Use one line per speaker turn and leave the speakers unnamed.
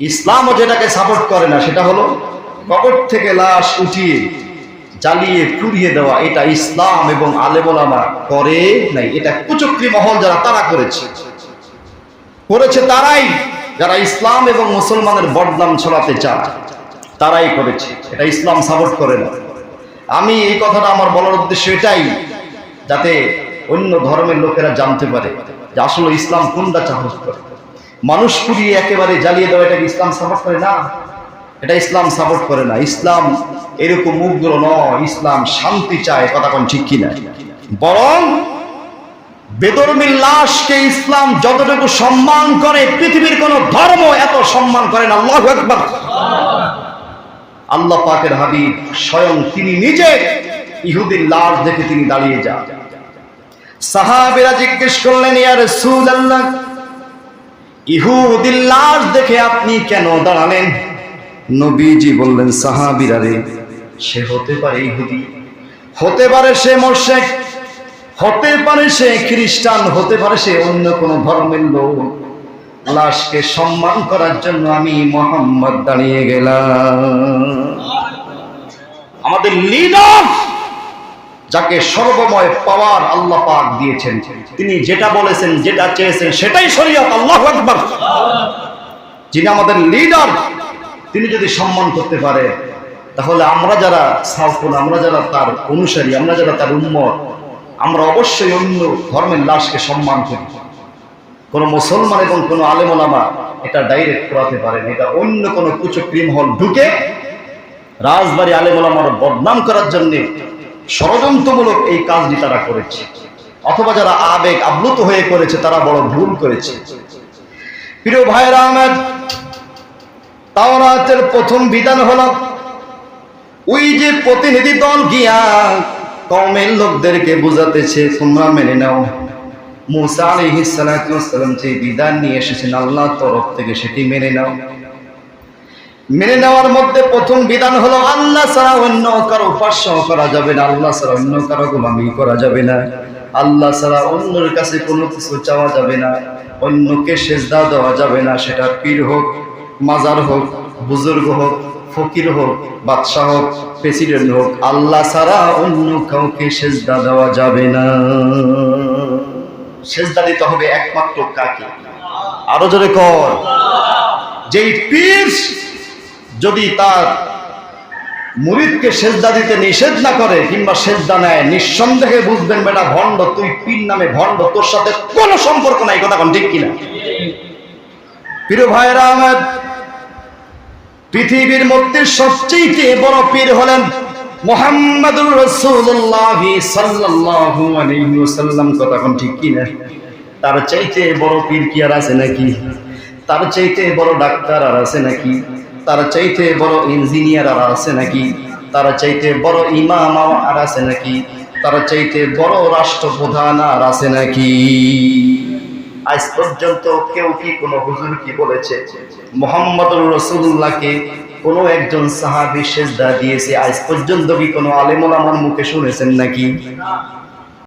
ইসলামও যেটাকে সাপোর্ট করে না, সেটা হলো কবর থেকে লাশ উঠিয়ে, জ্বালিয়ে, পুড়িয়ে দেওয়া। এটা ইসলাম এবং আলেমোলামা করে নাই। এটা কুচক্রি মহল যারা, তারা করেছে। করেছে তারাই। যারা ইসলাম এবং মুসলমানের বদনাম ছড়াতে চায়, তারাই করেছে। এটা ইসলাম সাপোর্ট করে না। আমি এই কথাটা আমার বলার উদ্দেশ্য এটাই, যাতে অন্য ধর্মের লোকেরা জানতে পারে যে আসলে ইসলাম কোনটা চাহস করে। মানুষ পুড়িয়ে একেবারে জ্বালিয়ে দেওয়া এটা ইসলাম সাপোর্ট করে? না। এটা ইসলাম সাপোর্ট করে না। ইসলাম এরকম মুখগুলো নয়। ইসলাম শান্তি চায়, কথা কোন ঠিক কিনা? বরং বেদর্মীর লাশকে ইসলাম যতটুকু সম্মান করে, পৃথিবীর কোন ধর্ম এত সম্মান করেন আল্লাহ একবার আল্লাহ পাকের হাবিব স্বয়ং তিনি নিজে ইহুদির লাশ দেখে তিনি দাঁড়িয়ে যান। সাহাবেরা জিজ্ঞেস করলেন, ইয়া রাসূলুল্লাহ ইহুদির লাশ দেখে আপনি কেন দাঁড়ালেন? নবীজি বললেন, সাহাবীরা রে, সে হতে পারে ইহুদি, হতে পারে সে মোর্শেক, হতে পারে সে খ্রিস্টান, হতে পারে সে অন্য কোন ধর্মের লোক। লাশকে সম্মান করার জন্য আমি মোহাম্মদ দাঁড়িয়ে গেলাম। আমাদের লিডার যাকে সর্বময় পাওয়ার আল্লাহ পাক দিয়েছেন। তিনি যেটা বলেছেন, যেটা চেয়েছেন, সেটাই শরীয়ত, আল্লাহ আকবার। যিনি আমাদের লিডার তিনি যদি সম্মান করতে পারে, তাহলে আমরা যারা সাউকুন আমরা যারা তার অনুসারী, আমরা যারা তার উন্মত আমরা অবশ্যই অন্য ধর্মের লাশকে সম্মান করি। কোন মুসলমান এবং কোন আলেমলামা এটা ডাইরেক্ট করাতে পারেন। এটা অন্য কোন কুচক্রিম হল ঢুকে রাজবাড়ি আলেমলামার বদনাম করার জন্য ষড়যন্ত্রমূলক এই কাজটি তারা করেছে। অথবা যারা আবেগ আপ্লুত হয়ে করেছে, তারা বড় ভুল করেছে। প্রিয় ভাইরা আহমেদ তাওরাতের প্রথম বিধান হলো, ওই যে প্রতিনিধি দল গিয়া কমের লোকদেরকে বুঝাতেছে, তোমরা মেনে নাও মুসা ওয়াসসালাম যে বিধান নিয়ে এসেছেন, আল্লাহর তরফ থেকে সেটি মেনে নাও। মেনে নেওয়ার মধ্যে প্রথম বিধান হলো, আল্লাহ ছাড়া অন্য কারও উপাস্য করা যাবে না, আল্লাহ ছাড়া অন্য কারও গোলামি করা যাবে না, আল্লাহ ছাড়া অন্যের কাছে কোনো কিছু চাওয়া যাবে না, অন্যকে সেজদা দেওয়া যাবে না, সেটা পীর হোক, মাজার হোক, বুজুর্গ হোক, ফকির হোক, বাদশাহ হোক, প্রেসিডেন্ট হোক, আল্লাহ ছাড়া অন্য কাউকে সেজদা দেওয়া যাবে না। সেজদা দিতে হবে একমাত্র কাকে? আরও জোরে কর। যেই পীর যদি তার মুরিদকে সেজদা দিতে নিষেধ না করে কিংবা সেজদা নেয়, নিঃসন্দেহে বুঝবেন, বেটা, ভণ্ড, তুই পীর নামে ভণ্ড, তোর সাথে কোনো সম্পর্ক নাই। কথা কোন, ঠিক কিনা? প্রিয় ভাইরা আমার, পৃথিবীর মধ্যে সবচেয়ে বড় পীর হলেন মোহাম্মদুর রসুল্লাহ সাল্লাল্লাহু আলাইহি ওয়াসাল্লাম। কথা কোন, ঠিক কিনা? তার চাইতে বড় পীর কি আর আছে নাকি? তার চাইতে বড় ডাক্তার আর আছে নাকি? তার চাইতে বড় ইঞ্জিনিয়ার আর আছে নাকি? তার চাইতে বড় ইমাম আর আছে নাকি? তার চাইতে বড় রাষ্ট্রপ্রধান আর আছে নাকি? আজ পর্যন্ত কেউ কি কোনো হুজুর কি বলেছে? মোহাম্মদুর রসুল্লাহকে কোনো একজন সাহাবি সেজদা দিয়েছে? আজ পর্যন্ত কি কোনো আলেমুল আমার মুখে শুনেছেন নাকি?